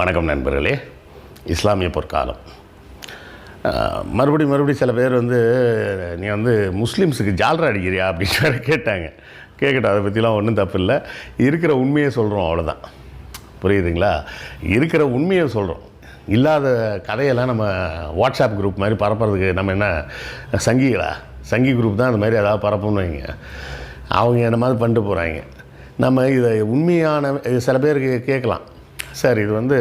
வணக்கம் நண்பர்களே. இஸ்லாமிய பொற்காலம். மறுபடி மறுபடியும் மறுபடியும் சில பேர் வந்து நீ வந்து முஸ்லீம்ஸுக்கு ஜால்ரா அடிக்கிறியா? அப்படின்னு வேறு கேட்டாங்க. கேட்கட்டும் அதை பற்றிலாம் ஒன்றும் தப்பு இல்லை இருக்கிற உண்மையை சொல்கிறோம் அவ்வளோதான் புரியுதுங்களா? இருக்கிற உண்மையை சொல்கிறோம் இல்லாத கதையெல்லாம் நம்ம வாட்ஸ்அப் குரூப் மாதிரி பரப்புறதுக்கு நம்ம என்ன சங்கிகளா? சங்கி குரூப் தான் அந்த மாதிரி ஏதாவது பரப்புன்னு வைங்க. அவங்க என்ன மாதிரி பண்ணிட்டு போகிறாங்க நம்ம இதை உண்மையான இது சில பேருக்கு கேட்கலாம். சார் இது வந்து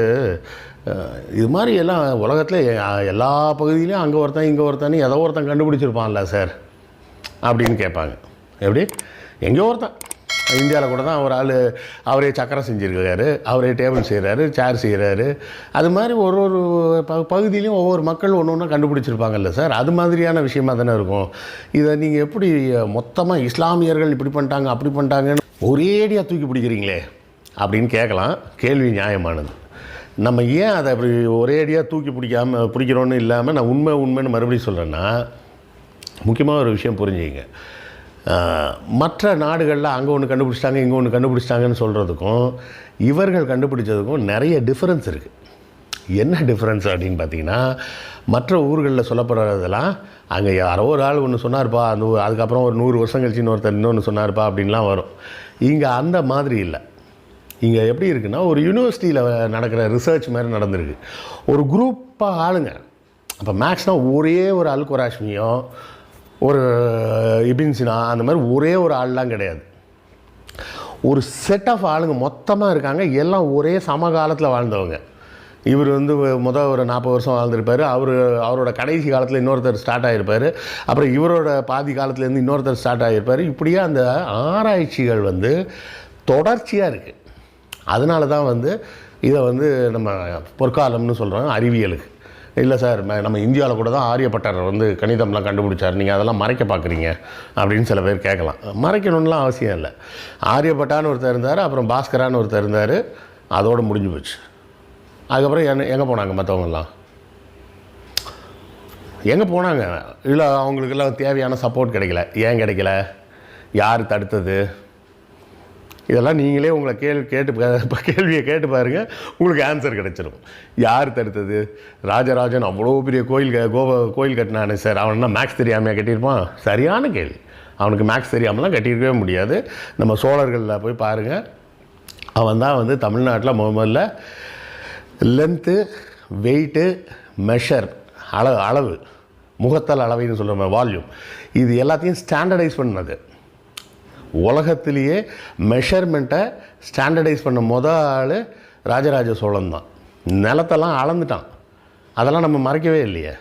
இது மாதிரி எல்லாம் உலகத்தில் எல்லா பகுதியிலையும் அங்கே ஒருத்தன் இங்கே ஒருத்தன் ஏதோ ஒருத்தன் கண்டுபிடிச்சிருப்பான்ல சார் அப்படின்னு கேட்பாங்க. எப்படி? எங்கேயோ ஒருத்தன். இந்தியாவில் கூட தான் ஒரு ஆள் அவரே சக்கரம் செஞ்சுருக்காரு அவரே டேபிள் செய்கிறாரு சேர் செய்கிறாரு அது மாதிரி ஒரு ஒரு ப பகுதியிலையும் ஒவ்வொரு மக்கள் ஒன்று ஒன்று கண்டுபிடிச்சிருப்பாங்கல்ல சார் அது மாதிரியான விஷயமா தானே இருக்கும். இதை நீங்கள் எப்படி மொத்தமாக இஸ்லாமியர்கள் இப்படி பண்ணிட்டாங்க அப்படி பண்ணிட்டாங்கன்னு ஒரேடியாக தூக்கி பிடிக்கிறீங்களே? அப்படின்னு கேட்கலாம். கேள்வி நியாயமானது. நம்ம ஏன் அதை அப்படி ஒரேடியாக தூக்கி பிடிக்காம பிடிக்கிறோன்னு இல்லாமல் நான் உண்மை உண்மைன்னு மறுபடியும் சொல்கிறேன்னா முக்கியமாக ஒரு விஷயம் புரிஞ்சுங்க மற்ற நாடுகளில் அங்கே ஒன்று கண்டுபிடிச்சிட்டாங்க இங்கே ஒன்று கண்டுபிடிச்சிட்டாங்கன்னு சொல்கிறதுக்கும் இவர்கள் கண்டுபிடிச்சதுக்கும் நிறைய டிஃப்ரென்ஸ் இருக்குது என்ன டிஃப்ரென்ஸ் அப்படின்னு பார்த்தீங்கன்னா மற்ற ஊர்களில் சொல்லப்படுறதெல்லாம் அங்கே யாரோ ஒரு ஆள் ஒன்று சொன்னார்ப்பா அந்த அதுக்கப்புறம் ஒரு நூறு வருஷம் கழிச்சு இன்னொருத்தர் இன்னொன்று சொன்னார்ப்பா அப்படின்லாம் வரும். இங்கே அந்த மாதிரி இல்லை. இங்கே எப்படி இருக்குன்னா ஒரு யூனிவர்சிட்டியில் நடக்கிற ரிசர்ச் மாதிரி நடந்திருக்கு. ஒரு குரூப்பாக ஆளுங்க. அப்போ மேக்ஸ்னால் ஒரே ஒரு அல்குராஷ்மியோ ஒரு இபின்சினா அந்த மாதிரி ஒரே ஒரு ஆள்லாம் கிடையாது. ஒரு செட் ஆஃப் ஆளுங்க மொத்தமாக இருக்காங்க. எல்லாம் ஒரே சமகாலத்தில் வாழ்ந்தவங்க. இவர் வந்து முதல் ஒரு நாற்பது வருஷம் வாழ்ந்திருப்பார். அவர் அவரோட கடைசி காலத்தில் இன்னொருத்தர் ஸ்டார்ட் ஆகிருப்பார் அப்புறம் இவரோட பாதி காலத்துலேருந்து இன்னொருத்தர் ஸ்டார்ட் ஆகிருப்பார் இப்படியே அந்த ஆராய்ச்சிகள் வந்து தொடர்ச்சியாக இருக்குது அதனால தான் வந்து இதை வந்து நம்ம பொற்காலம்னு சொல்கிறோம் அறிவியலுக்கு. இல்லை சார் நம்ம இந்தியாவில் கூட தான் ஆரியப்பட்டார் வந்து கணிதம்லாம் கண்டுபிடிச்சார். நீங்கள் அதெல்லாம் மறைக்க பார்க்குறீங்க அப்படின்னு சில பேர் கேட்கலாம். மறைக்கணும்லாம் அவசியம் இல்லை. ஆரியப்பட்டான்னு ஒருத்தர் இருந்தார் அப்புறம் பாஸ்கரான்னு ஒருத்தர் இருந்தார் அதோடு முடிஞ்சு போச்சு. அதுக்கப்புறம் என்ன எங்கே போனாங்க மற்றவங்கெல்லாம் எங்கே போனாங்க? இல்லை அவங்களுக்கெல்லாம் தேவையான சப்போர்ட் கிடைக்கல. ஏன் கிடைக்கல? யார் தடுத்தது? இதெல்லாம் நீங்களே உங்களை கேள்வி கேட்டு கேள்வியை கேட்டு பாருங்கள் உங்களுக்கு ஆன்சர் கிடைச்சிடும் யார் தடுத்தது? ராஜராஜன் அவ்வளோ பெரிய கோயில் கோப கோயில் கட்டினானே சார். அவன் என்ன மேக்ஸ் தெரியாமையாக கட்டியிருப்பான்? சரியான கேள்வி. அவனுக்கு மேக்ஸ் தெரியாமலாம் கட்டியிருக்கவே முடியாது. நம்ம சோழர்களில் போய் பாருங்கள் அவன் தான் வந்து தமிழ்நாட்டில் முதல்ல லென்த்து வெயிட்டு மெஷர் அளவு அளவு. முகத்தல் அளவைன்னு சொல்கிற வால்யூம் இது எல்லாத்தையும் ஸ்டாண்டர்டைஸ் பண்ணது. உலகத்திலேயே மெஷர்மெண்ட்டை ஸ்டாண்டர்டைஸ் பண்ண முத ஆள் ராஜராஜ சோழன் தான். நிலத்தெல்லாம் அளந்துட்டான். அதெல்லாம் நம்ம மறைக்கவே இல்லையே.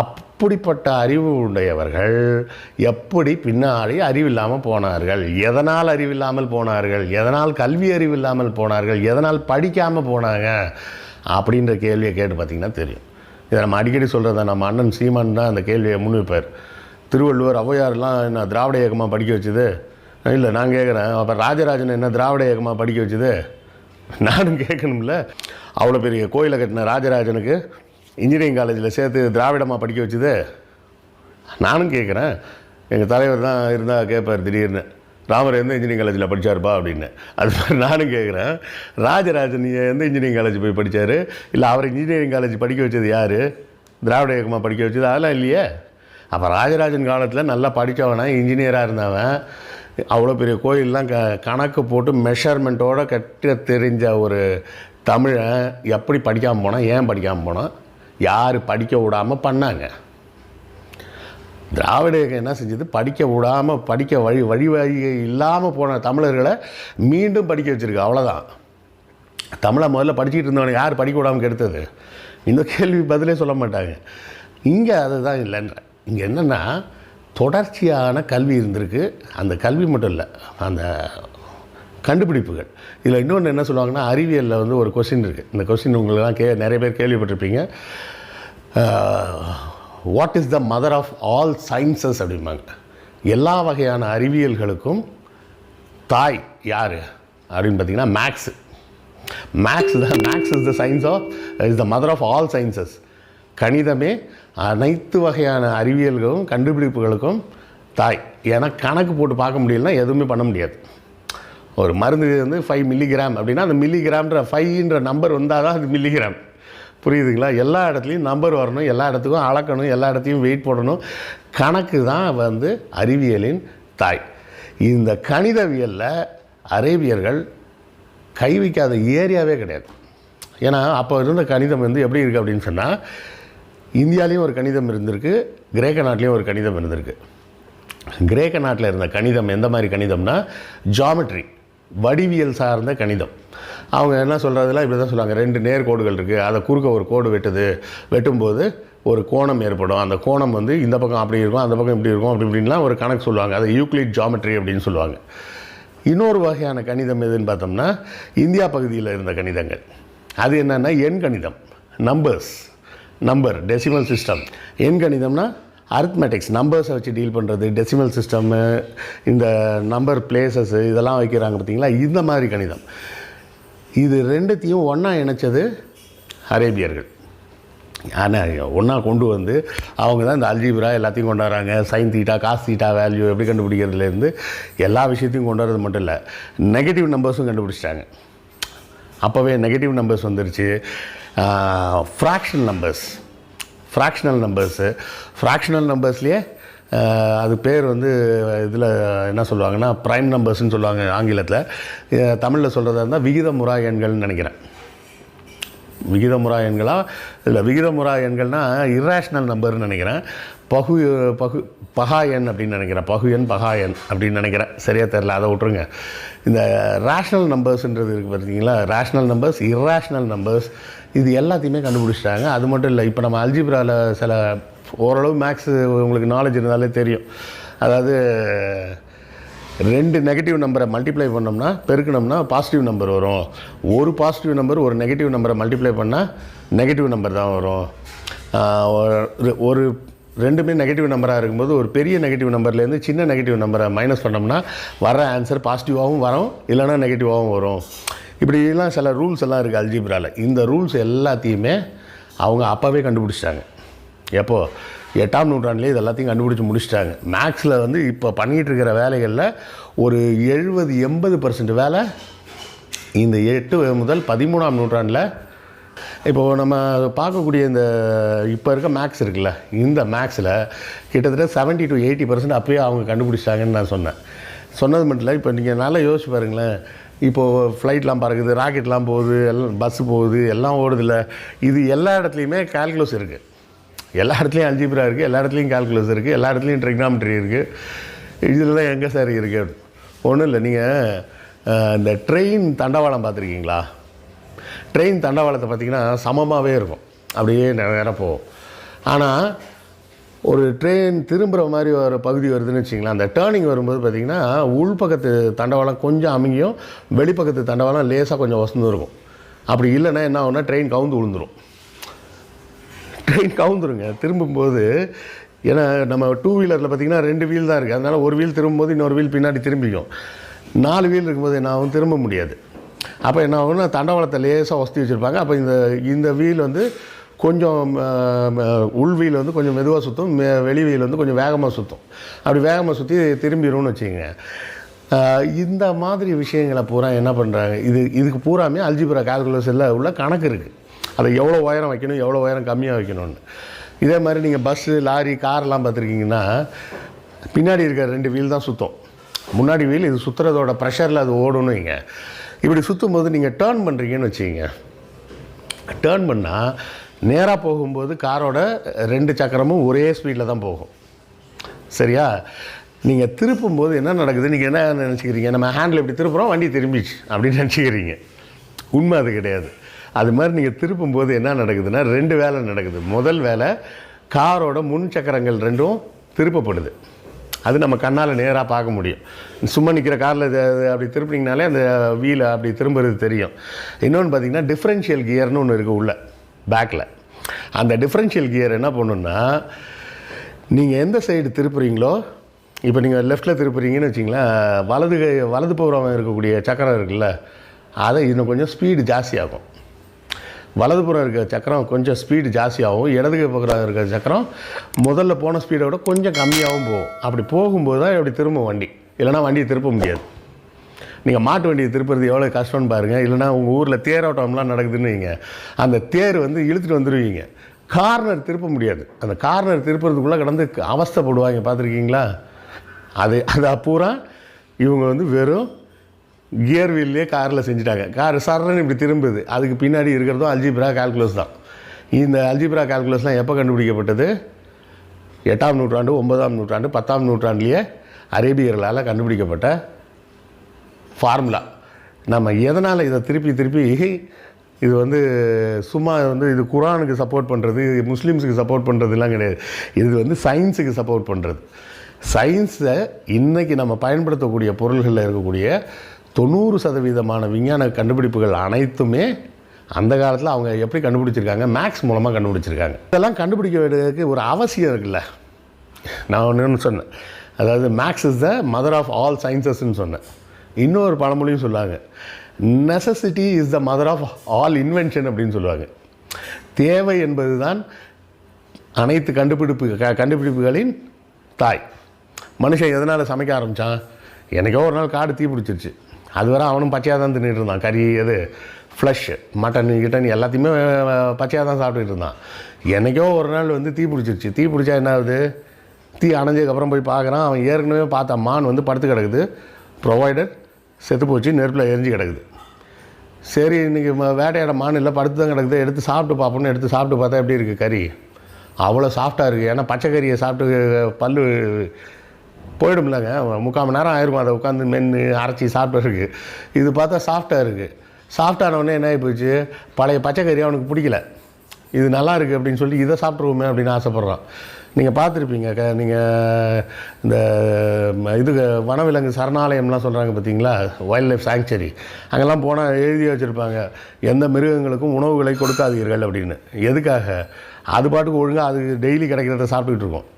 அப்படிப்பட்ட அறிவு உடையவர்கள் எப்படி பின்னாடி அறிவில்லாமல் போனார்கள்? எதனால் அறிவில்லாமல் போனார்கள்? எதனால் கல்வி அறிவில்லாமல் போனார்கள்? எதனால் படிக்காமல் போனாங்க? அப்படின்ற கேள்வியை கேட்டு பார்த்திங்கன்னா தெரியும். இதை நம்ம அடிக்கடி சொல்கிறத நம்ம அண்ணன் சீமான் தான் அந்த கேள்வியை முன்வைப்பார். திருவள்ளுவர் ஔவையார்லாம் என்ன திராவிட இயக்கமாக படிக்க வச்சது? இல்லை நான் கேட்குறேன் அப்போ ராஜராஜன் என்ன திராவிட இயக்கமாக படிக்க வச்சுது? நானும் கேட்கணும்ல அவ்வளோ பெரிய கோயிலை கட்டின ராஜராஜனுக்கு இன்ஜினியரிங் காலேஜில் சேர்த்து திராவிடமாக படிக்க வச்சது? நானும் கேட்குறேன் எங்கள் தலைவர் தான் இருந்தால் கேட்பார் திடீர்னு. ராமர் எந்த இன்ஜினியரிங் காலேஜில் படித்தார்ப்பா அப்படின்னு. அது மாதிரி நானும் கேட்குறேன் ராஜராஜன் எந்த இன்ஜினியரிங் காலேஜ் போய் படித்தார் இல்லை அவர் இன்ஜினியரிங் காலேஜ் படிக்க வச்சது யார்? திராவிட இயக்கமாக படிக்க வச்சது அதெல்லாம் இல்லையே. அப்போ ராஜராஜன் காலத்தில் நல்லா படித்தவனா இன்ஜினியராக இருந்தவன். அவ்வளோ பெரிய கோயிலெலாம் க கணக்கு போட்டு மெஷர்மெண்ட்டோட கட்ட தெரிஞ்ச ஒரு தமிழை எப்படி படிக்காமல் போனால் ஏன் படிக்காமல் போனால் யார் படிக்க விடாமல் பண்ணாங்க. திராவிட இயக்கம் என்ன செஞ்சது? படிக்க விடாமல் படிக்க வழி வழி வழி இல்லாமல் போன தமிழர்களை மீண்டும் படிக்க வச்சுருக்கு அவ்வளோதான் தமிழை முதல்ல படிச்சுக்கிட்டு இருந்தவனை யார் படிக்க விடாமல் கெடுத்தது? இந்த கேள்வி பதிலே சொல்ல மாட்டாங்க. இங்கே அதுதான் இல்லைன்ற. இங்கே என்னென்னா தொடர்ச்சியான கல்வி இருந்திருக்கு. அந்த கல்வி மட்டும் இல்லை அந்த கண்டுபிடிப்புகள். இதில் இன்னொன்று என்ன சொல்லுவாங்கன்னா அறிவியலில் வந்து ஒரு கொஸ்டின் இருக்குது இந்த கொஸ்டின் உங்களெலாம் கே நிறைய பேர் கேள்விப்பட்டிருப்பீங்க. What is the mother of all sciences அப்படிம்பாங்க. எல்லா வகையான அறிவியல்களுக்கும் தாய் யார்? அப்படின்னு பார்த்தீங்கன்னா மேக்ஸு மேக்ஸ் தான் maths is the science of is the mother of all sciences கணிதமே அனைத்து வகையான அறிவியல்களும் கண்டுபிடிப்புகளுக்கும் தாய். ஏன்னா கணக்கு போட்டு பார்க்க முடியலன்னா எதுவுமே பண்ண முடியாது. ஒரு மருந்து வந்து ஃபைவ் மில்லிகிராம் அப்படின்னா அந்த மில்லிகிராம்ன்ற ஃபைவ்ன்ற நம்பர் வந்தால் தான் அது மில்லிகிராம் புரியுதுங்களா? எல்லா இடத்துலையும் நம்பர் வரணும் எல்லா இடத்துக்கும் அளக்கணும் எல்லா இடத்தையும் வெயிட் போடணும். கணக்கு தான் வந்து அறிவியலின் தாய். இந்த கணிதவியலில் அரேபியர்கள் கை வைக்காத ஏரியாவே கிடையாது. ஏன்னா அப்போ இருந்த கணிதம் வந்து எப்படி இருக்குது அப்படின்னு சொன்னால் இந்தியாலேயும் ஒரு கணிதம் இருந்திருக்கு கிரேக்க நாட்டிலையும் ஒரு கணிதம் இருந்திருக்கு. கிரேக்க நாட்டில் இருந்த கணிதம் எந்த மாதிரி கணிதம்னா ஜாமெட்ரி வடிவியல் சார்ந்த கணிதம். அவங்க என்ன சொல்கிறதுலாம் இப்படி தான் சொல்லுவாங்க ரெண்டு நேர்கோடுகள் இருக்குது அதை குறுக்க ஒரு கோடு வெட்டுது வெட்டும்போது ஒரு கோணம் ஏற்படும். அந்த கோணம் வந்து இந்த பக்கம் அப்படி இருக்கும் அந்த பக்கம் இப்படி இருக்கும் அப்படி இப்படின்லாம் ஒரு கணக்கு சொல்லுவாங்க. அதை யூக்ளிட் ஜாமெட்ரி அப்படின்னு சொல்லுவாங்க. இன்னொரு வகையான கணிதம் எதுன்னு பார்த்தோம்னா இந்தியா பகுதியில் இருந்த கணிதங்கள். அது என்னென்னா எண் கணிதம் நம்பர்ஸ் நம்பர் டெசிமல் சிஸ்டம் எண் கணிதம்னா அரித்மெட்டிக்ஸ் நம்பர்ஸை வச்சு டீல் பண்ணுறது டெசிமல் சிஸ்டம்மு இந்த நம்பர் பிளேசஸ்ஸு இதெல்லாம் வைக்கிறாங்க பார்த்தீங்களா? இந்த மாதிரி கணிதம். இது ரெண்டுத்தையும் ஒன்றா இணைச்சது அரேபியர்கள். ஆனால் ஒன்றா கொண்டு வந்து அவங்க தான் இந்த அல்ஜிப்ரா எல்லாத்தையும் கொண்டாடுறாங்க. Sine theta cos theta value எப்படி கண்டுபிடிக்கிறதுலேருந்து எல்லா விஷயத்தையும் கொண்டாடுறது மட்டும் இல்லை நெகட்டிவ் நம்பர்ஸும் கண்டுபிடிச்சிட்டாங்க. அப்போவே நெகட்டிவ் நம்பர்ஸ் வந்துருச்சு. Fractional numbers fractional numbers fractional நம்பர்ஸ்லேயே அது பேர் வந்து இதில் என்ன சொல்லுவாங்கன்னா ப்ரைம் நம்பர்ஸ்னு சொல்லுவாங்க ஆங்கிலத்தில். தமிழில் சொல்கிறதா இருந்தால் விகிதமுறா எண்கள்னு நினைக்கிறேன். விகிதமுறா எண்களா இல்லை விகிதமுறா எண்கள்னால் இர்ரேஷ்னல் நம்பர்னு நினைக்கிறேன். பகு பகு பகாயன் அப்படின்னு நினைக்கிறேன். பகு பகாயன் அப்படின்னு நினைக்கிறேன். சரியாக தெரில அதை விட்ருங்க இந்த ரேஷ்னல் நம்பர்ஸ்ன்றது இருக்குது பார்த்தீங்களா ரேஷ்னல் நம்பர்ஸ் இர்ரேஷ்னல் நம்பர்ஸ் இது எல்லாத்தையுமே கண்டுபிடிச்சிட்டாங்க. அது மட்டும் இல்லை இப்போ நம்ம அல்ஜிப்ராவில் சில ஓரளவு மேக்ஸ் உங்களுக்கு நாலேஜ் இருந்தாலே தெரியும். அதாவது ரெண்டு நெகட்டிவ் நம்பரை மல்டிப்ளை பண்ணோம்னா பெருக்கணும்னா பாசிட்டிவ் நம்பர் வரும். ஒரு பாசிட்டிவ் நம்பர் ஒரு நெகட்டிவ் நம்பரை மல்டிப்ளை பண்ணால் நெகட்டிவ் நம்பர் தான் வரும். ஒரு ரெண்டுமே நெகட்டிவ் நம்பராக இருக்கும்போது ஒரு பெரிய நெகட்டிவ் நம்பர்லேருந்து சின்ன நெகட்டிவ் நம்பரை மைனஸ் பண்ணோம்னா வர ஆன்சர் பாசிட்டிவாகவும் வரும் இல்லைன்னா நெகட்டிவாகவும் வரும். இப்படிலாம் சில ரூல்ஸ் எல்லாம் இருக்குது அல்ஜிப்ராவில் இந்த ரூல்ஸ் எல்லாத்தையுமே அவங்க அப்போவே கண்டுபிடிச்சிட்டாங்க. எப்போது எட்டாம் நூற்றாண்டுலேயே இது எல்லாத்தையும் கண்டுபிடிச்சி முடிச்சிட்டாங்க. மேக்ஸில் வந்து இப்போ பண்ணிகிட்டு இருக்கிற வேலைகளில் ஒரு எழுபது எண்பது பர்சன்ட் வேலை இந்த எட்டு முதல் பதிமூணாம் நூற்றாண்டில் இப்போது நம்ம பார்க்கக்கூடிய இந்த இப்போ இருக்க மேக்ஸ் இருக்குல்ல இந்த மேக்ஸில் கிட்டத்தட்ட 70 டு எயிட்டி பர்சன்ட் அப்போயே அவங்க கண்டுபிடிச்சிட்டாங்கன்னு நான் சொன்னேன். சொன்னது மட்டும் இல்லை இப்போ நீங்கள் நல்லா யோசிச்சு பாருங்களேன். இப்போது ஃப்ளைட்லாம் பறக்குது ராக்கெட்லாம் போகுது எல்லாம் பஸ்ஸு போகுது எல்லாம் ஓடுதில்ல. இது எல்லா இடத்துலையுமே கால்குலஸ் இருக்குது எல்லா இடத்துலையும் அல்ஜிப்ரா இருக்குது எல்லா இடத்துலையும் கால்குலஸ் இருக்குது எல்லா இடத்துலையும் ட்ரிக்னாமெட்ரி இருக்குது இதெல்லாம் எங்கே சார் இருக்குது ஒன்றும் இல்லை நீங்கள் இந்த ட்ரெயின் தண்டவாளம் பார்த்துருக்கீங்களா? ட்ரெயின் தண்டவாளத்தை பார்த்தீங்கன்னா சமமாகவே இருக்கும். அப்படியே நேரம் போகும். ஆனால் ஒரு ட்ரெயின் திரும்புகிற மாதிரி ஒரு பகுதி வருதுன்னு வச்சிங்களேன் அந்த டேர்னிங் வரும்போது பார்த்திங்கன்னா உள்பக்கத்து தண்டவாளம் கொஞ்சம் அமைங்கியும் வெளிப்பக்கத்து தண்டவாளம் லேசாக கொஞ்சம் வசந்து இருக்கும். அப்படி இல்லைன்னா என்ன ஆகுனா ட்ரெயின் கவுந்து விழுந்துடும் ட்ரெயின் கவுந்துருங்க. திரும்பும்போது ஏன்னா நம்ம டூ வீலரில் பார்த்தீங்கன்னா ரெண்டு வீல் தான் இருக்குது அதனால் ஒரு வீல் திரும்பும்போது இன்னொரு வீல் பின்னாடி திரும்பிக்கும். நாலு வீல் இருக்கும்போது என்ன ஆகும்? திரும்ப முடியாது. அப்போ என்ன ஆகும்னா தண்டவாளத்தை லேசாக வசதி வச்சுருப்பாங்க. அப்போ இந்த இந்த வீல் வந்து கொஞ்சம் உள் வீல் வந்து கொஞ்சம் மெதுவாக சுற்றும் மே- வெளி வீல் வந்து கொஞ்சம் வேகமாக சுற்றும் அப்படி வேகமாக சுற்றி திரும்பிடும்னு வச்சுக்கோங்க. இந்த மாதிரி விஷயங்களை பூரா என்ன பண்ணுறாங்க இது இதுக்கு பூராமே அல்ஜிபுரா கால்குலேஷனில் உள்ள கணக்கு இருக்குது அதை எவ்வளோ உயரம் வைக்கணும் எவ்வளோ உயரம் கம்மியாக வைக்கணும்னு. இதே மாதிரி நீங்கள் பஸ்ஸு லாரி கார்லாம் பார்த்துருக்கீங்கன்னா பின்னாடி இருக்கிற ரெண்டு வீல் தான் சுற்றும் முன்னாடி வீல் இது சுற்றுறதோட ப்ரெஷரில் அது ஓடணும் வைங்க. இப்படி சுற்றும் போது நீங்கள் டேர்ன் பண்ணுறீங்கன்னு வச்சுக்கோங்க. டேர்ன் பண்ணால் நேராக போகும்போது காரோட ரெண்டு சக்கரமும் ஒரே ஸ்பீடில் தான் போகும். சரியா? நீங்கள் திருப்பும்போது என்ன நடக்குது? நீங்கள் என்ன நினச்சிக்கிறீங்க? நம்ம ஹேண்டில் இப்படி திருப்புறோம் வண்டி திரும்பிச்சு அப்படின்னு நினச்சிக்கிறீங்க. உண்மை அது கிடையாது. அது மாதிரி நீங்கள் திருப்பும்போது என்ன நடக்குதுன்னா ரெண்டு வேலை நடக்குது. முதல் வேலை காரோட முன் சக்கரங்கள் ரெண்டும் திருப்பப்படுது. அது நம்ம கண்ணால் நேராக பார்க்க முடியும். சும்மா நிற்கிற காரில் அப்படி திருப்பினீங்கனாலே அந்த வீலை அப்படி திரும்புறது தெரியும். இன்னொன்று பார்த்தீங்கன்னா டிஃப்ரென்ஷியல் கியர்னு ஒன்று இருக்குது உள்ள பேக்கில் அந்த டிஃப்ரென்ஷியல் கியர் என்ன பண்ணுன்னா நீங்கள் எந்த சைடு திருப்புறீங்களோ இப்போ நீங்கள் லெஃப்ட்டில் திருப்புறீங்கன்னு வச்சிங்களேன் வலது கை வலது புறம் இருக்கக்கூடிய சக்கரம் இருக்குல்ல அதை இன்னும் கொஞ்சம் ஸ்பீடு ஜாஸ்தியாகும் வலதுபுறம் இருக்கிற சக்கரம் கொஞ்சம் ஸ்பீடு ஜாஸ்தியாகவும் இடதுக்கு பக்கம் இருக்கிற சக்கரம் முதல்ல போன ஸ்பீடை விட கொஞ்சம் கம்மியாகவும் போகும். அப்படி போகும்போது தான் இப்படி திரும்பும் வண்டி. இல்லைன்னா வண்டியை திருப்ப முடியாது. நீங்கள் மாட்டு வண்டியை திருப்புறது எவ்வளோ கஷ்டம்னு பாருங்கள் இல்லைன்னா உங்கள் ஊரில் தேரோட்டம்லாம் நடக்குதுன்னு வைங்க. அந்த தேர் வந்து இழுத்துட்டு வந்துடுவீங்க கார்னர் திருப்ப முடியாது. அந்த கார்னர் திருப்புறதுக்குள்ளே கடந்து அவஸ்தைப்படுவாங்க பார்த்துருக்கீங்களா? அது அது பூரா இவங்க வந்து வெறும் கியர் வீல்லே காரில் செஞ்சுட்டாங்க. கார் சரன்னு இப்படி திரும்புது. அதுக்கு பின்னாடி இருக்கிறதும் அல்ஜிப்ரா கால்குலஸ் தான். இந்த அல்ஜிப்ரா கால்குலஸ்லாம் எப்போ கண்டுபிடிக்கப்பட்டது? எட்டாம் நூற்றாண்டு ஒன்பதாம் நூற்றாண்டு பத்தாம் நூற்றாண்டுலேயே அரேபியர்களால் கண்டுபிடிக்கப்பட்ட ஃபார்முலா நம்ம எதனால் இதை திருப்பி திருப்பி இது வந்து சும்மா வந்து இது குரானுக்கு சப்போர்ட் பண்ணுறது முஸ்லீம்ஸுக்கு சப்போர்ட் பண்ணுறதுலாம் கிடையாது. இது வந்து சயின்ஸுக்கு சப்போர்ட் பண்ணுறது சயின்ஸை இன்றைக்கி நம்ம பயன்படுத்தக்கூடிய பொருள்களில் இருக்கக்கூடிய தொண்ணூறு சதவீதமான விஞ்ஞான கண்டுபிடிப்புகள் அனைத்துமே அந்த காலத்தில் அவங்க எப்படி கண்டுபிடிச்சிருக்காங்க? மேக்ஸ் மூலமாக கண்டுபிடிச்சிருக்காங்க. இதெல்லாம் கண்டுபிடிக்க வேண்டியதுக்கு ஒரு அவசியம் இருக்குல்ல. நான் ஒன்று சொன்னேன். அதாவது maths is the mother of all சயின்சஸ்ன்னு சொன்னேன். இன்னொரு பழமொழியும் சொல்லுவாங்க necessity is the mother of all invention அப்படின்னு சொல்லுவாங்க. தேவை என்பது தான் அனைத்து கண்டுபிடிப்பு க கண்டுபிடிப்புகளின் தாய். மனுஷன் எதனால் சமைக்க ஆரம்பித்தான் எனக்கோ ஒரு நாள் காடு தீ பிடிச்சிருச்சு. அது வரை அவனும் பச்சையாக தான் தின்னுட்டு இருந்தான். கறி இது ஃப்ளஷ் மட்டன் கிட்டன் எல்லாத்தையுமே பச்சையாக தான் சாப்பிட்டுட்டு இருந்தான். எனக்கோ ஒரு நாள் வந்து தீ பிடிச்சிருச்சு. தீ பிடிச்சா என்ன ஆகுது? தீ அணைஞ்சதுக்கப்புறம் போய் பார்க்குறான். அவன் ஏற்கனவே பார்த்த மான் வந்து படுத்து கிடக்குது. ப்ரொவைடர் செத்து போச்சு நெருப்பில் எரிஞ்சு கிடக்குது. சரி இன்றைக்கி வேட்டையாட மான் இல்லை படுத்து தான் கிடக்குது. எடுத்து சாப்பிட்டு பார்ப்போம்னு எடுத்து சாப்பிட்டு பார்த்தா எப்படி இருக்குது கறி? அவ்வளோ சாஃப்டாக இருக்குது ஏன்னா பச்சை கறியை சாப்பிட்டு பல்லு போயிடும்லங்க முக்கால் மணி நேரம் ஆயிருக்கும் அதை உட்காந்து மென்று அரைச்சி சாப்பிட்றதுக்கு இது பார்த்தா சாஃப்டாக இருக்குது சாஃப்டானவொடனே என்ன ஆகி போச்சு? பழைய பச்சைக்கறி அவனுக்கு பிடிக்கல. இது நல்லா இருக்குது அப்படின்னு சொல்லி இதை சாப்பிட்ருவோமே அப்படின்னு ஆசைப்பட்றான். நீங்கள் பார்த்துருப்பீங்க க நீங்கள் இந்த இது வனவிலங்கு சரணாலயம்லாம் சொல்கிறாங்க பார்த்தீங்களா வைல்ட் லைஃப் சாங்க்சரி அங்கெல்லாம் போனால் எழுதி வச்சுருப்பாங்க எந்த மிருகங்களுக்கும் உணவுகளை கொடுக்காதீர்கள் அப்படின்னு. எதுக்காக? அது பாட்டுக்கு ஒழுங்காக அது டெய்லி கிடைக்கிறத சாப்பிட்டுக்கிட்டு இருக்கோம்.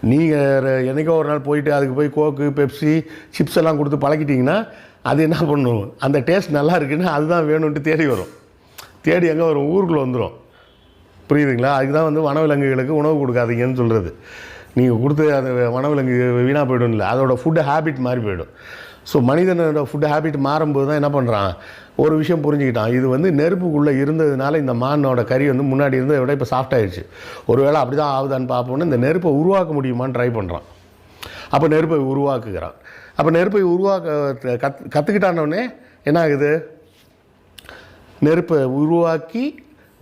நீங்கள் என்றைக்கோ ஒரு நாள் போயிட்டு அதுக்கு போய் கோக்கு பெப்சி சிப்ஸ் எல்லாம் கொடுத்து பழக்கிட்டிங்கன்னா அது என்ன பண்ணும்? அந்த டேஸ்ட் நல்லா இருக்குன்னா அதுதான் வேணும்ன்ட்டு தேடி வரும். தேடி எங்கே வரும்? ஊருக்குள்ளே வந்துடும் புரியுதுங்களா? அதுக்கு தான் வந்து வனவிலங்குகளுக்கு உணவு கொடுக்காதீங்கன்னு சொல்கிறது நீங்கள் கொடுத்து அந்த வனவிலங்கு வீணாக போய்டும் இல்லை அதோட ஃபுட்டு ஹேபிட் மாறி போயிடும். ஸோ மனிதனோட ஃபுட் ஹேபிட் மாறும்போது தான் என்ன பண்ணுறான் ஒரு விஷயம் புரிஞ்சுக்கிட்டான். இது வந்து நெருப்புக்குள்ளே இருந்ததுனால இந்த மானோட கறி வந்து முன்னாடி இருந்ததை விட இப்போ சாஃப்ட் ஆயிடுச்சு ஒருவேளை அப்படி தான் ஆகுதான்னு பார்ப்போன்னு இந்த நெருப்பை உருவாக்க முடியுமான்னு ட்ரை பண்ணுறான் அப்போ நெருப்பை உருவாக்குகிறான். அப்போ நெருப்பை உருவாக்க கத் கற்றுக்கிட்டானோடனே என்ன ஆகுது? நெருப்பை உருவாக்கி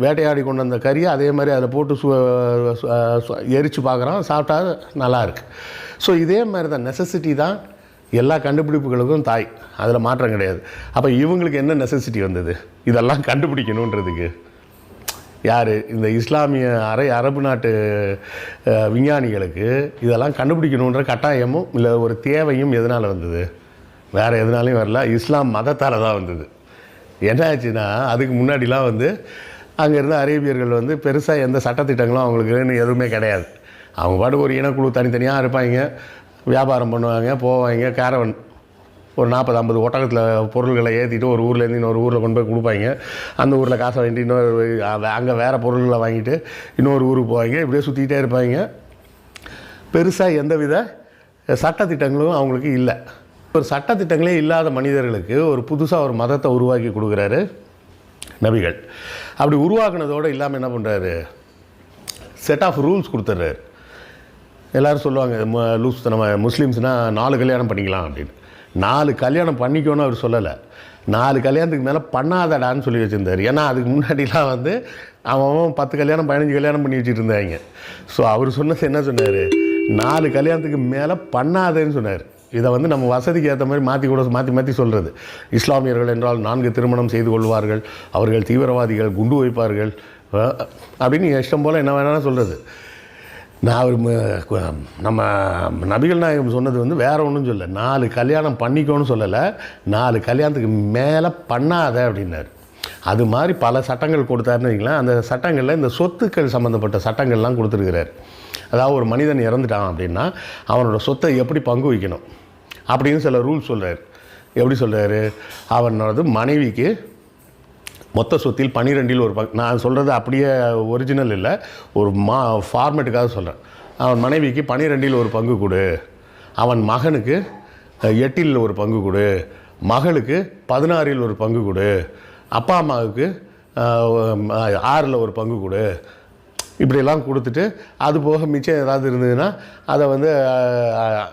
வேட்டையாடி கொண்டு வந்த கறியை அதே மாதிரி அதில் போட்டு சு எரித்து பார்க்குறான். சாப்பிட்டா நல்லாயிருக்கு ஸோ இதே மாதிரி தான் நெசசிட்டி தான் எல்லா கண்டுபிடிப்புகளுக்கும் தாய். அதில் மாற்றம் கிடையாது. அப்போ இவங்களுக்கு என்ன நெசசிட்டி வந்தது? இதெல்லாம் கண்டுபிடிக்கணுன்றதுக்கு. யார்? இந்த இஸ்லாமிய அரை அரபு நாட்டு விஞ்ஞானிகளுக்கு இதெல்லாம் கண்டுபிடிக்கணுன்ற கட்டாயமும் இல்லை ஒரு தேவையும் எதனால் வந்தது? வேறு எதனாலையும் வரல. இஸ்லாம் மதத்தால் தான் வந்தது. என்ன ஆச்சுன்னா அதுக்கு முன்னாடிலாம் வந்து அங்கே இருந்த அரேபியர்கள் வந்து பெருசாக எந்த சட்டத்திட்டங்களும் அவங்களுக்குன்னு எதுவுமே கிடையாது. அவங்க பாட்டு ஒரு இனக்குழு தனித்தனியாக இருப்பாங்க. வியாபாரம் பண்ணுவாங்க போவாங்க கேரவன் ஒரு நாற்பது ஐம்பது ஒட்டகத்தில் பொருள்களை ஏற்றிட்டு ஒரு ஊர்லேருந்து இன்னொரு ஊரில் கொண்டு போய் கொடுப்பாங்க. அந்த ஊரில் காசை வாங்கிட்டு இன்னொரு அங்கே வேறு பொருள்களை வாங்கிட்டு இன்னொரு ஊருக்கு போவாங்க. இப்படியே சுற்றிக்கிட்டே இருப்பாங்க. பெருசாக எந்தவித சட்டத்திட்டங்களும் அவங்களுக்கு இல்லை. ஒரு சட்டத்திட்டங்களே இல்லாத மனிதர்களுக்கு ஒரு புதுசாக ஒரு மதத்தை உருவாக்கி கொடுக்குறாரு நபிகள். அப்படி உருவாக்குனதோடு இல்லாமல் என்ன பண்ணுறாரு செட் ஆஃப் ரூல்ஸ் கொடுத்துட்றாரு எல்லாரும் சொல்லுவாங்க ம- லூஸ் நம்ம முஸ்லீம்ஸ்னால் நாலு கல்யாணம் பண்ணிக்கலாம் அப்படின்னு. நாலு கல்யாணம் பண்ணிக்கோன்னு அவர் சொல்லலை. நாலு கல்யாணத்துக்கு மேலே பண்ணாதடான்னு சொல்லி வச்சுருந்தார். ஏன்னா அதுக்கு முன்னாடிலாம் வந்து அவன் அவன் பத்து கல்யாணம் பதினஞ்சு கல்யாணம் பண்ணி வச்சுட்டு இருந்தாங்க ஸோ அவர் சொன்னது என்ன சொன்னார்? நாலு கல்யாணத்துக்கு மேலே பண்ணாதேன்னு சொன்னார். இதை வந்து நம்ம வசதிக்கு ஏற்ற மாதிரி மாற்றி கூட மாற்றி மாற்றி சொல்கிறது இஸ்லாமியர்கள் என்றால் நான்கு திருமணம் செய்து கொள்வார்கள் அவர்கள் தீவிரவாதிகள் குண்டு வைப்பார்கள் அப்படின்னு இஷ்டம் போல் என்ன வேணாலும் சொல்கிறது நான் ஒரு நம்ம நபிகள் நாயகம் சொன்னது வந்து வேற ஒன்றும் சொல்ல நாலு கல்யாணம் பண்ணிக்கோன்னு சொல்லலை. நாலு கல்யாணத்துக்கு மேலே பண்ணாத அப்படின்னாரு. அது மாதிரி பல சட்டங்கள் கொடுத்தாருன்னு வைங்களேன். அந்த சட்டங்களில் இந்த சொத்துக்கள் சம்மந்தப்பட்ட சட்டங்கள்லாம் கொடுத்துருக்கிறார். அதாவது ஒரு மனிதன் இறந்துட்டான் அப்படின்னா அவனோட சொத்தை எப்படி பங்கு வைக்கணும்? அப்படின்னு சில ரூல்ஸ் சொல்கிறார் எப்படி சொல்கிறாரு அவனோடது மனைவிக்கு மொத்த சொத்தில் பன்னிரெண்டில் ஒரு பங்கு நான் சொல்கிறது அப்படியே ஒரிஜினல் இல்லை. ஒரு மா ஃபார்மேட்டுக்காக சொல்கிறேன் அவன் மனைவிக்கு பன்னிரெண்டில் ஒரு பங்கு கொடு. அவன் மகனுக்கு எட்டில் ஒரு பங்கு கொடு. மகளுக்கு பதினாறில் ஒரு பங்கு கொடு. அப்பா அம்மாவுக்கு ஆறில் ஒரு பங்கு கொடு. இப்படியெல்லாம் கொடுத்துட்டு அது போக மிச்சம் ஏதாவது இருந்ததுன்னா அதை வந்து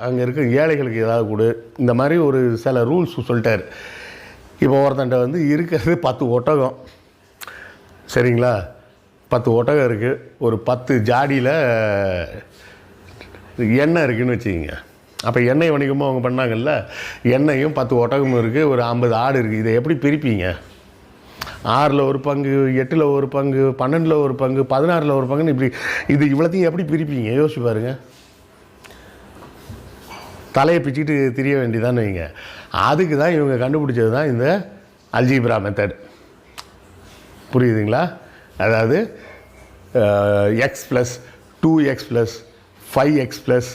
அங்கே இருக்க ஏழைகளுக்கு ஏதாவது கொடு. இந்த மாதிரி ஒரு சில ரூல்ஸ் சொல்லிட்டார். இப்போ ஒருத்தன்ட்ட வந்து இருக்கிறது பத்து ஒட்டகம். சரிங்களா? பத்து ஒட்டகம் இருக்குது ஒரு பத்து ஜாடியில் எண்ணெய் இருக்குதுன்னு வச்சுக்கிங்க. அப்போ எண்ணெய் வணிகமும் அவங்க பண்ணாங்கல்ல? எண்ணெயும் பத்து ஒட்டகமும் இருக்குது ஒரு ஐம்பது ஆடு இருக்குது இதை எப்படி பிரிப்பீங்க? ஆறில் ஒரு பங்கு எட்டில் ஒரு பங்கு பன்னெண்டில் ஒரு பங்கு பதினாறில் ஒரு பங்குன்னு இப்படி இது இவ்வளோத்தையும் எப்படி பிரிப்பீங்க? யோசிச்சு பாருங்கள் தலையை பிச்சுக்கிட்டு திரிய வேண்டியதான்னு வைங்க. அதுக்கு தான் இவங்க கண்டுபிடிச்சது தான் இந்த அல்ஜீப்ரா மெத்தட் புரியுதுங்களா? அதாவது x plus two x plus five x plus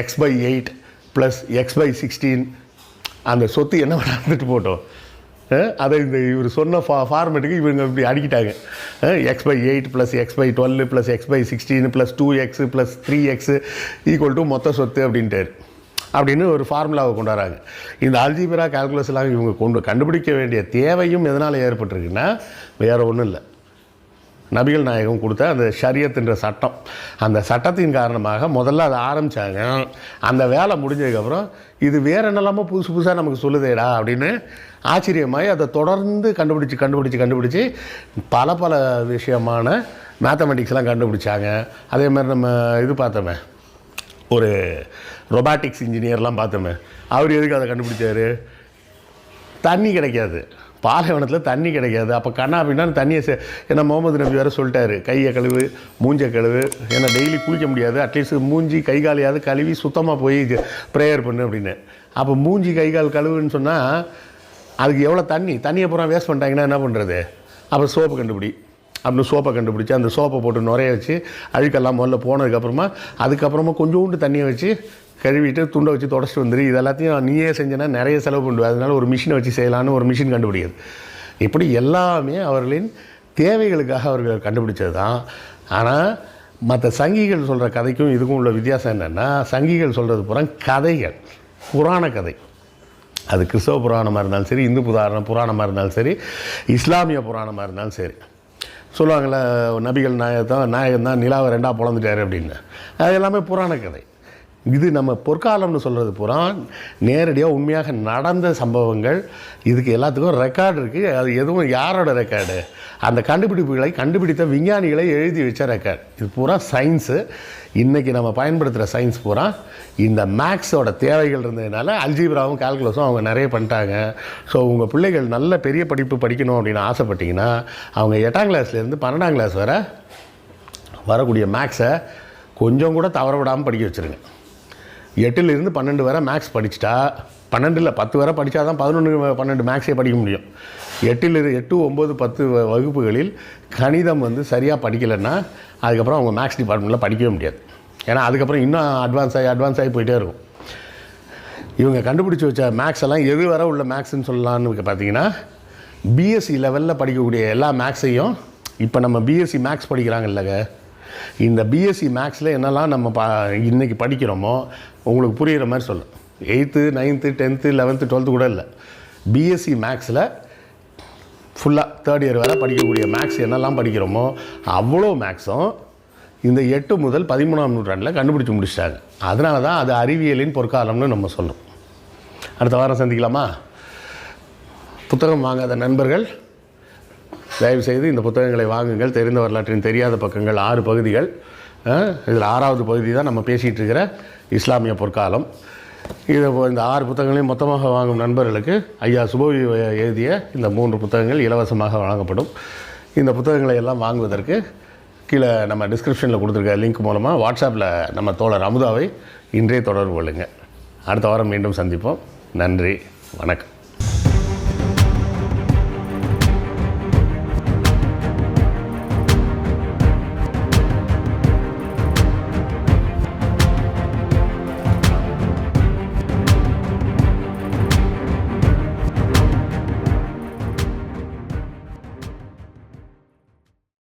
x by eight plus x by sixteen அந்த சொத்து என்ன நடந்துட்டு போட்டோம். அதை இந்த இவர் சொன்ன ஃபா ஃபார்மேட்டுக்கு இவங்க இப்படி அடிக்கிட்டாங்க. X by eight plus x by twelve plus x by sixteen plus two x plus three x equal to மொத்த சொத்து அப்படின்ட்டார். அப்படின்னு ஒரு ஃபார்முலாவை கொண்டு வராங்க. இந்த அல்ஜிபிரா கால்குலஸ்லாம் இவங்க கொண்டு கண்டுபிடிக்க வேண்டிய தேவையும் எதனால் ஏற்பட்டிருக்குன்னா வேறு ஒன்றும் இல்லை. நபிகள் நாயகம் கொடுத்த அந்த ஷரியத்துன்ற சட்டம். அந்த சட்டத்தின் காரணமாக முதல்ல அதை ஆரம்பித்தாங்க அந்த வேலை முடிஞ்சதுக்கப்புறம் இது வேற என்னெல்லாமோ புதுசு புதுசாக நமக்கு சொல்லுதேடா அப்படின்னு ஆச்சரியமாகி அதை தொடர்ந்து கண்டுபிடிச்சி கண்டுபிடிச்சி கண்டுபிடிச்சி பல பல விஷயமான மேத்தமெட்டிக்ஸ்லாம் கண்டுபிடிச்சாங்க. அதே மாதிரி நம்ம இது பார்த்தோமே ஒரு ரொபாட்டிக்ஸ் இன்ஜினியர்லாம் பார்த்தோமே. அவர் எதுக்கு அதை கண்டுபிடிச்சாரு? தண்ணி கிடைக்காது. பாலைவனத்தில் தண்ணி கிடைக்காது. அப்போ கண்ணா அப்படின்னா தண்ணியை சே ஏன்னா முகமது நபி வேறு சொல்லிட்டாரு. கையை கழுவு மூஞ்சை கழுவு ஏன்னா டெய்லி குளிக்க முடியாது. அட்லீஸ்ட் மூஞ்சி கை காலையாவது கழுவி சுத்தமாக போய் ப்ரேயர் பண்ணு அப்படின்னு. அப்போ மூஞ்சி கை கால் கழுவுன்னு சொன்னால் அதுக்கு எவ்வளோ தண்ணி? தண்ணியை பூரா வேஸ்ட் பண்ணிட்டாங்கன்னா என்ன பண்ணுறது அப்புறம் சோப்பு கண்டுபிடி. அப்படின்னு சோப்பை கண்டுபிடிச்சி அந்த சோப்பை போட்டு நுரைய வச்சு அழுக்கெல்லாம் முதல்ல போனதுக்கப்புறமா அதுக்கப்புறமா கொஞ்சோண்டு தண்ணியை வச்சு கழுவிட்டு துண்டை வச்சு தொடச்சிட்டு வந்துரு. இது எல்லாத்தையும் நீயே செஞ்சேன்னா நிறைய செலவு பண்ணுவேன் அதனால ஒரு மிஷினை வச்சு செய்யலான்னு ஒரு மிஷின் கண்டுபிடிக்குது இப்படி எல்லாமே அவர்களின் தேவைகளுக்காக அவர்கள் கண்டுபிடிச்சது தான் ஆனால் மற்ற சங்கிகள் சொல்கிற கதைக்கும் இதுக்கும் உள்ள வித்தியாசம் என்னென்னா சங்கிகள் சொல்கிறது புறம் கதைகள். புராண கதை. அது கிறிஸ்தவ புராணமாக இருந்தாலும் சரி இந்து புதாரணம் புராணமாக இருந்தாலும் சரி இஸ்லாமிய புராணமாக இருந்தாலும் சரி. சொல்லுவாங்கள்ல நபிகள் நாயகத்தான் நாயகன் தான் நிலாவை ரெண்டாக பிளந்துட்டாரு அப்படின்னு. அது எல்லாமே புராண கதை. இது நம்ம பொற்காலம்னு சொல்கிறது பூரா நேரடியாக உண்மையாக நடந்த சம்பவங்கள். இதுக்கு எல்லாத்துக்கும் ரெக்கார்டு இருக்குது அது எதுவும் யாரோட ரெக்கார்டு அந்த கண்டுபிடிப்புகளை கண்டுபிடித்த விஞ்ஞானிகளை எழுதி வச்ச ரெக்கார்டு இது பூரா சயின்ஸு இன்றைக்கி நம்ம பயன்படுத்துகிற சயின்ஸ் பூரா இந்த மேக்ஸோட தேவைகள் இருந்ததுனால அல்ஜீப்ராவும் கால்குலஸும் அவங்க நிறைய பண்ணிட்டாங்க. ஸோ உங்கள் பிள்ளைகள் நல்ல பெரிய படிப்பு படிக்கணும் அப்படின்னு ஆசைப்பட்டிங்கன்னா அவங்க எட்டாம் கிளாஸ்லேருந்து பன்னெண்டாம் கிளாஸ் வர வரக்கூடிய மேக்ஸை கொஞ்சம் கூட தவற விடாமல் படிக்க வச்சுருங்க. எட்டுலேருந்து பன்னெண்டு வரை மேக்ஸ் படிச்சிட்டா பன்னெண்டில் பத்து வரை படித்தா தான் பதினொன்று பன்னெண்டு மேக்ஸே படிக்க முடியும். எட்டில் எட்டு ஒம்பது பத்து வ- வகுப்புகளில் கணிதம் வந்து சரியாக படிக்கலைன்னா அதுக்கப்புறம் அவங்க மேக்ஸ் டிபார்ட்மெண்ட்டில் படிக்கவே முடியாது. ஏன்னா அதுக்கப்புறம் இன்னும் அட்வான்ஸ் ஆகி அட்வான்ஸ் ஆகி போயிட்டே இருக்கும். இவங்க கண்டுபிடிச்சி வச்ச மேக்ஸ் எல்லாம் எது வரை உள்ள மேக்ஸ்ன்னு சொல்லலான்னு பார்த்தீங்கன்னா பிஎஸ்சி லெவலில் படிக்கக்கூடிய எல்லா மேக்ஸையும் இப்போ நம்ம பிஎஸ்சி மேக்ஸ் படிக்கிறாங்க இல்லைங்க இந்த பிஎஸ்சி மேக்ஸில் என்னெல்லாம் நம்ம பா இன்றைக்கி படிக்கிறோமோ உங்களுக்கு புரிகிற மாதிரி சொல்லும் eighth ninth tenth eleventh twelfth கூட இல்லை. பிஎஸ்சி மேக்ஸில் ஃபுல்லாக தேர்ட் இயர் வரை படிக்கக்கூடிய மேக்ஸ் என்னெல்லாம் படிக்கிறோமோ அவ்வளோ மேக்ஸும் இந்த எட்டு முதல் பதிமூணாம் நூற்றாண்டில் கண்டுபிடிச்சு முடிச்சிட்டாங்க. அதனால தான் அது அறிவியலின் பொற்காலம்னு நம்ம சொல்லும் அடுத்த வாரம் சந்திக்கலாமா? புத்தகம் வாங்காத நண்பர்கள் தயவுசெய்து இந்த புத்தகங்களை வாங்குங்கள். தெரிந்த வரலாற்றின் தெரியாத பக்கங்கள் ஆறு பகுதிகள். இதில் ஆறாவது பகுதி தான் நம்ம பேசிகிட்டு இருக்கிற இஸ்லாமிய பொற்காலம். இதை இந்த ஆறு புத்தகங்களையும் மொத்தமாக வாங்கும் நண்பர்களுக்கு ஐயா சுபவி எழுதிய இந்த மூன்று புத்தகங்கள் இலவசமாக வழங்கப்படும். இந்த புத்தகங்களை எல்லாம் வாங்குவதற்கு கீழே நம்ம டிஸ்கிரிப்ஷனில் கொடுத்துருக்க லிங்க் மூலமாக வாட்ஸ்அப்பில் நம்ம தோழர் அமுதாவை இன்றே தொடர்பு கொள்ளுங்கள் அடுத்த வாரம் மீண்டும் சந்திப்போம். நன்றி. வணக்கம்.